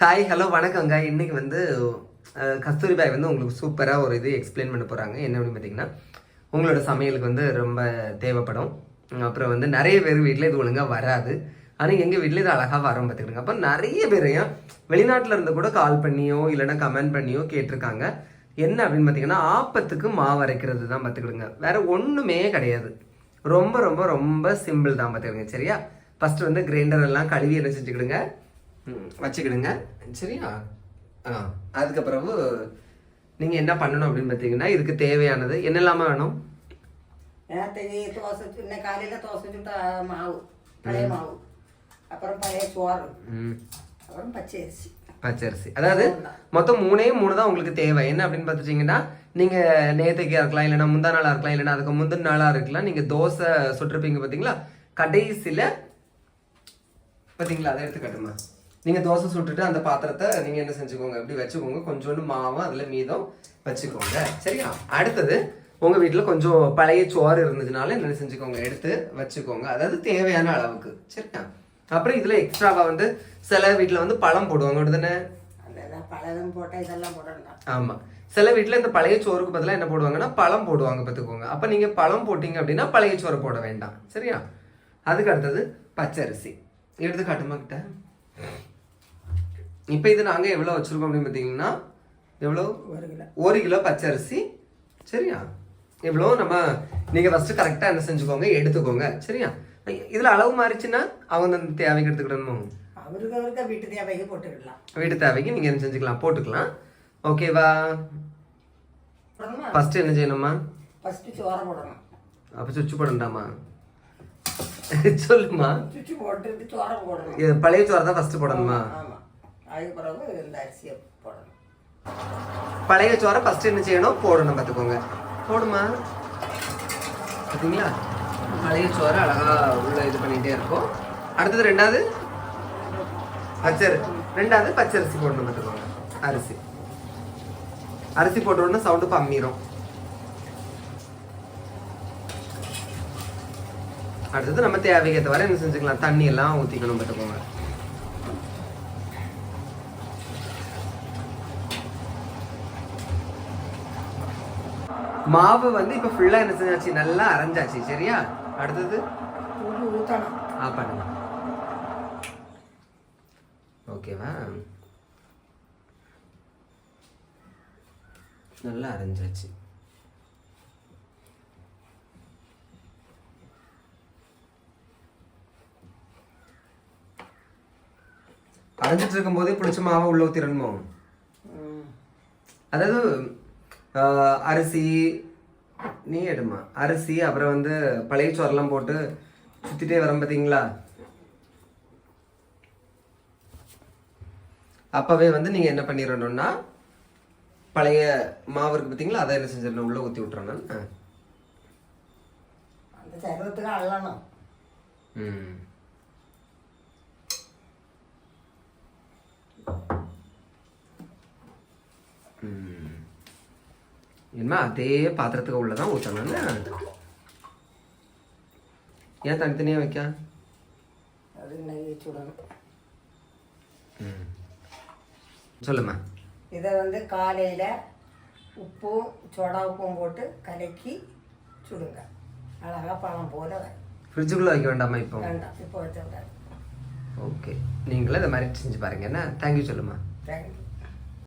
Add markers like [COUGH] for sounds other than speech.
Hi hello வணக்கங்க. இன்றைக்கி வந்து கஸ்தூரிபாய் கஸ்தூரி பாய் வந்து உங்களுக்கு சூப்பராக ஒரு இது எக்ஸ்பிளைன் பண்ண போகிறாங்க என்ன அப்படின்னு பார்த்தீங்கன்னா உங்களோட சமையலுக்கு வந்து ரொம்ப தேவைப்படும். அப்புறம் வந்து நிறைய பேர் வீட்டில் இது ஒழுங்காக வராது. ஆனால் எங்கள் வீட்டில் இது அழகாக வரும் பார்த்துக்கிடுங்க அப்போ நிறைய பேரையும் வெளிநாட்டில் இருந்து கூட கால் பண்ணியோ இல்லைன்னா கமெண்ட் பண்ணியோ கேட்டிருக்காங்க. என்ன அப்படின்னு பார்த்தீங்கன்னா ஆப்பத்துக்கு மாவு அரைக்கிறது தான் பார்த்துக்கிடுங்க வேறு ஒன்றுமே கிடையாது. ரொம்ப ரொம்ப ரொம்ப சிம்பிள் தான் பார்த்துக்கிடுங்க சரியா? ஃபஸ்ட்டு வந்து கிரைண்டர் எல்லாம் கழுவி என்ன செஞ்சுக்கிடுங்க வச்சுக்கிடுங்க. சரியா? ஆ அதுக்கப்புறம் நீங்கள் என்ன பண்ணணும் அப்படின்னு பார்த்தீங்கன்னா இதுக்கு தேவையானது என்னெல்லாமா வேணும்? நேரத்துக்கு தோசை சு- இன்னைக்கு காலையில தோசை சுட்ட மாவு பழைய மாவு. அப்புறம் பழைய சோறு. ம். அப்புறம் பச்சை அரிசி. பச்சரிசி. அதாவது மொத்தம் மூணே மூணு தான் உங்களுக்கு தேவை. என்ன அப்படின்னு பார்த்துட்டிங்கன்னா நீங்கள் நேற்றுக்கே இருக்கலாம் இல்லைன்னா முந்தா நாளாக இருக்கலாம் இல்லைன்னா அதுக்கு முந்தின நாளாக இருக்கலாம். நீங்கள் தோசை சுட்டிருப்பீங்க பார்த்தீங்களா கடைசியில் பார்த்தீங்களா அதை எடுத்து காட்டுமா நீங்கள் தோசை சுட்டுட்டு அந்த பாத்திரத்தை நீங்கள் என்ன செஞ்சுக்கோங்க? இப்படி வச்சுக்கோங்க. கொஞ்சோண்டு மாவு அதில் மீதம் வச்சுக்கோங்க. சரியா? அடுத்தது உங்கள் வீட்டில் கொஞ்சம் பழைய சோறு இருந்ததுனால என்ன செஞ்சுக்கோங்க? எடுத்து வச்சுக்கோங்க. அதாவது தேவையான அளவுக்கு. சரியா? அப்புறம் இதில் எக்ஸ்ட்ராவாக வந்து சில வீட்டில் வந்து பழம் போடுவாங்க. போடணும் ஆமாம் சில வீட்டில் இந்த பழைய சோறுக்கு பதிலாக என்ன போடுவாங்கன்னா பழம் போடுவாங்க பார்த்துக்கோங்க. அப்போ நீங்கள் பழம் போட்டீங்க அப்படின்னா பழைய சோறு போட வேண்டாம். சரியா? அதுக்கு அடுத்தது பச்சரிசி. எடுத்து காட்டுமா கிட்ட? இப்போ இது நாங்கள் எவ்வளோ வச்சுருக்கோம் அப்படின்னு பார்த்தீங்கன்னா எவ்வளோ ஒரு கிலோ. ஒரு கிலோ பச்சரிசி. சரியா? இவ்வளோ நம்ம நீங்கள் ஃபஸ்ட்டு கரெக்டாக என்ன செஞ்சுக்கோங்க எடுத்துக்கோங்க. சரியா? இதில் அளவு மாறிச்சுன்னா அவங்க அந்த தேவைக்கு எடுத்துக்கிடணுமோ? அவருக்கு அவருக்கு வீட்டு தேவைக்கு போட்டுக்கலாம் வீட்டு தேவைக்கு நீங்கள் என்ன செஞ்சுக்கலாம் போட்டுக்கலாம். ஓகேவா ஃபஸ்ட்டு என்ன செய்யணுமா? ஃபஸ்ட்டு சோறை போடணும். அப்போ சுவிட்ச் போடண்டாமா [LAUGHS] சொல்லுமா. சுவிட்சு போட்டுட்டு சோறை போடணும். பழைய சோறு தான் ஃபஸ்ட்டு போடணுமா அதுக்கு பிறகு இந்த அரிசியை போடணும். பழைய சோறை ஃபஸ்ட்டு என்ன செய்யணும்? போடணும் பார்த்துக்கோங்க. போடுமா? பார்த்தீங்களா? பழைய சோறு அழகா உள்ள இது பண்ணிகிட்டே இருக்கும். அடுத்தது ரெண்டாவது பச்சரி. ரெண்டாவது பச்சரிசி போடணும் பார்த்துக்கோங்க. அரிசி. அரிசி போட்ட சவுண்டு பம்மிடும் அடுத்தது நம்ம தேவைக்கேற்ற வரை என்ன செஞ்சுக்கலாம்? தண்ணி எல்லாம் ஊற்றிக்கணும் பார்த்துக்கோங்க. மாவு வந்து இப்போ ஃபுல்லாக என்ன செஞ்சாச்சு? நல்லா அரைஞ்சாச்சு. சரியா? அடுத்தது? ஆ பண்ணுங்க. ஓகேவா நல்லா அரைஞ்சாச்சு. அரைஞ்சிட்டு இருக்கும் போதே பிடிச்ச மாவை உள்ள ஊத்திரணுமோ. அதாவது அரிசி நீ எடுமா. அரிசி அப்புறம் வந்து பழைய சோறெல்லாம் போட்டு சுத்திட்டே வரோம் பார்த்தீங்களா அப்பவே வந்து நீங்க என்ன பண்ணிடணும்னா பழைய மாவு இருக்கு பார்த்தீங்களா அதை என்ன செஞ்சிடணும்? உள்ள ஊற்றி விட்டுறேன் நான் சருவத்துக்கு அள்ளணும். ம். ம். என்ன அதே பாத்திரத்துக்கு உள்ளதான் ஊற்றணும் ஏன் தனித்தனியாக வைக்க? சொல்லுமா இதை வந்து காலையில் உப்பும் சோடா உப்பும் போட்டு கலக்கி சுடுங்க. அழகாக பழம் போல. ஃப்ரிட்ஜுக்குள்ளே வைக்க வேண்டாமா இப்போ? வேண்டாம் இப்போ வச்ச ஓகே நீங்களும் இதை மாதிரி செஞ்சு பாருங்க. என்ன? தேங்க்யூ சொல்லுமா தேங்க்யூ